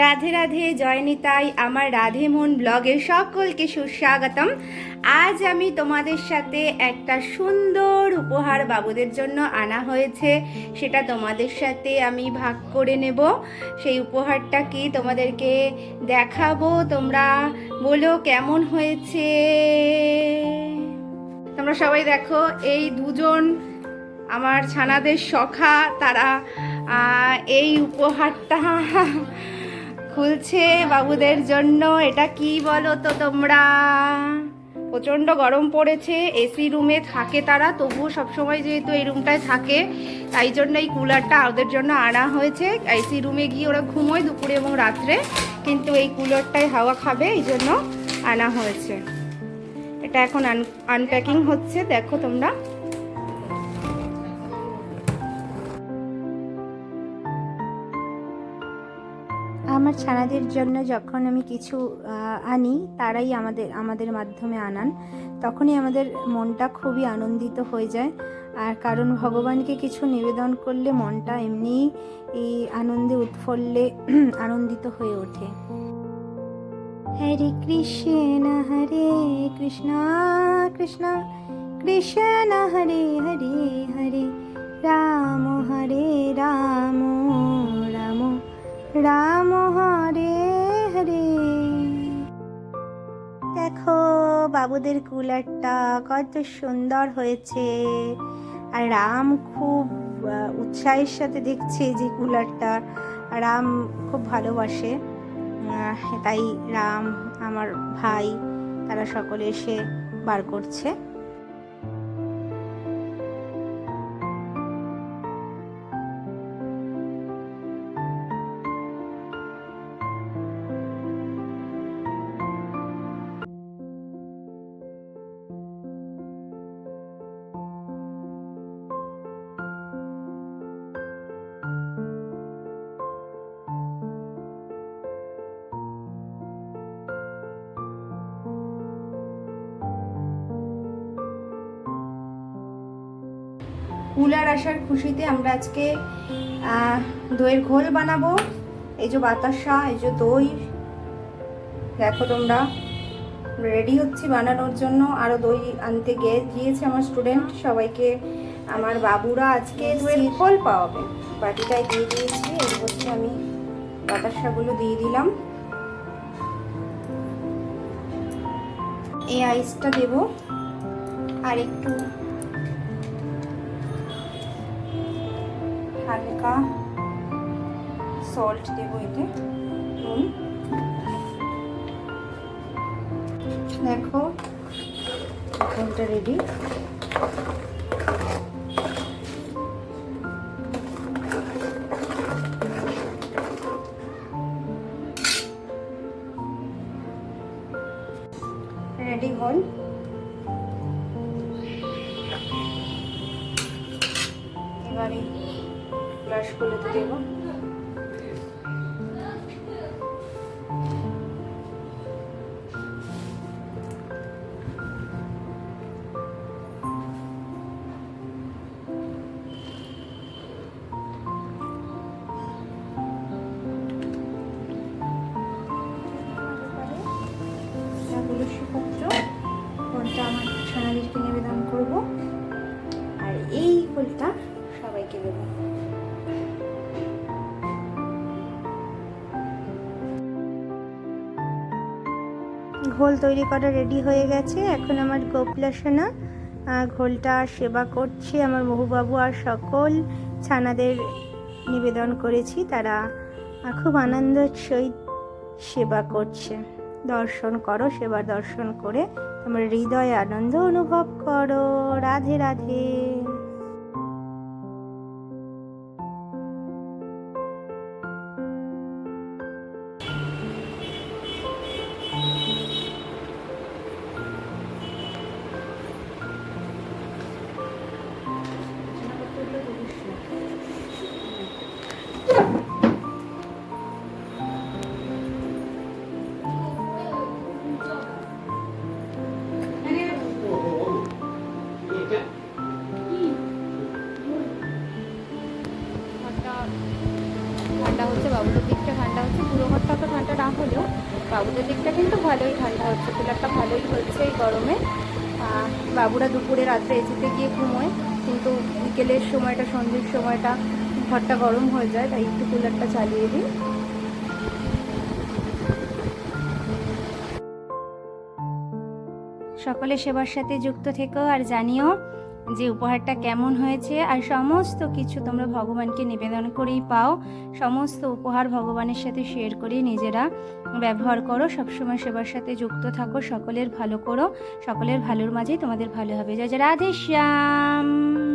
রাধে রাধে জয়নিতাই আমার রাধে মন ব্লগে সকলকে সুস্বাগতম। আজ আমি তোমাদের সাথে একটা সুন্দর উপহার বাবুদের জন্য আনা হয়েছে। সেটা তোমাদের সাথে আমি ভাগ করে নেব। সেই উপহারটা কি তোমাদেরকে দেখাবো? তোমরা বলো কেমন হয়েছে? তোমরা সবাই দেখো, এই দুজন আমার ছানাদের সখা, তারা এই উপহারটা খুলছে বাবুদের জন্য। এটা কি বলো তো তোমরা? প্রচণ্ড গরম পড়েছে, এসি রুমে থাকে তারা, তবুও সবসময় যেহেতু এই রুমটায় থাকে, তাই জন্য এই কুলারটা ওদের জন্য আনা হয়েছে। এসি রুমে গিয়ে ওরা ঘুমোয় দুপুরে এবং রাত্রে, কিন্তু এই কুলারটায় হাওয়া খাবে, এই জন্য আনা হয়েছে। এটা এখন আনপ্যাকিং হচ্ছে, দেখো তোমরা। আমার ছানাদের জন্য যখন আমি কিছু আনি, তারাই আমাদের আমাদের মাধ্যমে আনান। তখনই আমাদের মনটা খুবই আনন্দিত হয়ে যায়। আর কারণ ভগবানকে কিছু নিবেদন করলে মনটা এমনিই আনন্দে উৎফুল্লে, আনন্দিত হয়ে ওঠে। হরে কৃষ্ণ হরে কৃষ্ণ কৃষ্ণ কৃষ্ণ, হরে হরে হরে রাম হরে রাম। বাবুদের কুলারটা কত সুন্দর হয়েছে। আর রাম খুব উৎসাহের সাথে দেখছে যে কুলারটা। রাম খুব ভালোবাসে। তাই রাম, আমার ভাই, তারা সকলে এসে বার করছে। কুলার আসার খুশিতে আমরা আজকে দইয়ের ঘোল বানাবো। এই যে বাতাসা এই যে দই। দেখো তোমরা রেডি হচ্ছি বানানোর জন্য। আরও দই আনতে গিয়ে গিয়েছে আমার স্টুডেন্ট সবাইকে আমার বাবুরা আজকে দইয়ের ঘোল পাওয়াবে। বাটিটায় দিয়ে দিয়েছি এর হচ্ছে আমি বাতাসাগুলো দিয়ে দিলাম। এই আইসটা দেব। আর একটু হালকা সল্ট দেব এতে নুন দেখো ঘোলটা রেডি রেডি ঘোল এবারে ব্রাশগুলোতে দেব। তুলসী পত্র কোনটা আমার সোনালিকে নিবেদন করব। আর এই ফুলটা সবাইকে দেবো। ঘোল তৈরি করা রেডি হয়ে গেছে। এখন আমার গোপলা সোনা আহ, ঘোলটা সেবা করছে আমার মহুবাবু আর সকল ছানাদের নিবেদন করেছি। তারা খুব আনন্দের সহিত সেবা করছে। দর্শন করো সেবার দর্শন করে তোমার হৃদয়ে আনন্দ অনুভব করো। রাধে রাধে। ঠান্ডা হচ্ছে, বাবুদের দিকটা ঠান্ডা হচ্ছে, পুরো ঘরটা তো ঠান্ডা না হলেও বাবুদের দিকটা কিন্তু ভালোই ঠান্ডা হচ্ছে, কুলারটা ভালোই হচ্ছে এই গরমে। বাবুরা দুপুরে রাত্রে এসিতে গিয়ে ঘুমোয়, কিন্তু বিকেলের সময়টা, সন্ধ্যের সময়টা ঘরটা গরম হয়ে যায়, তাই একটু কুলারটা চালিয়ে দিই। সকলে সেবার সাথে যুক্ত থেকো আর জানিও যে উপহারটা কেমন হয়েছে আর সমস্ত কিছু তোমরা ভগবানকে নিবেদন করেই পাও। সমস্ত উপহার ভগবানের সাথে শেয়ার করে নিজেরা ব্যবহার করো। সবসময় সেবার সাথে যুক্ত থাকো। সকলের ভালো করো। সকলের ভালোর মাঝেই তোমাদের ভালো হবে। জয়। রাধে শ্যাম।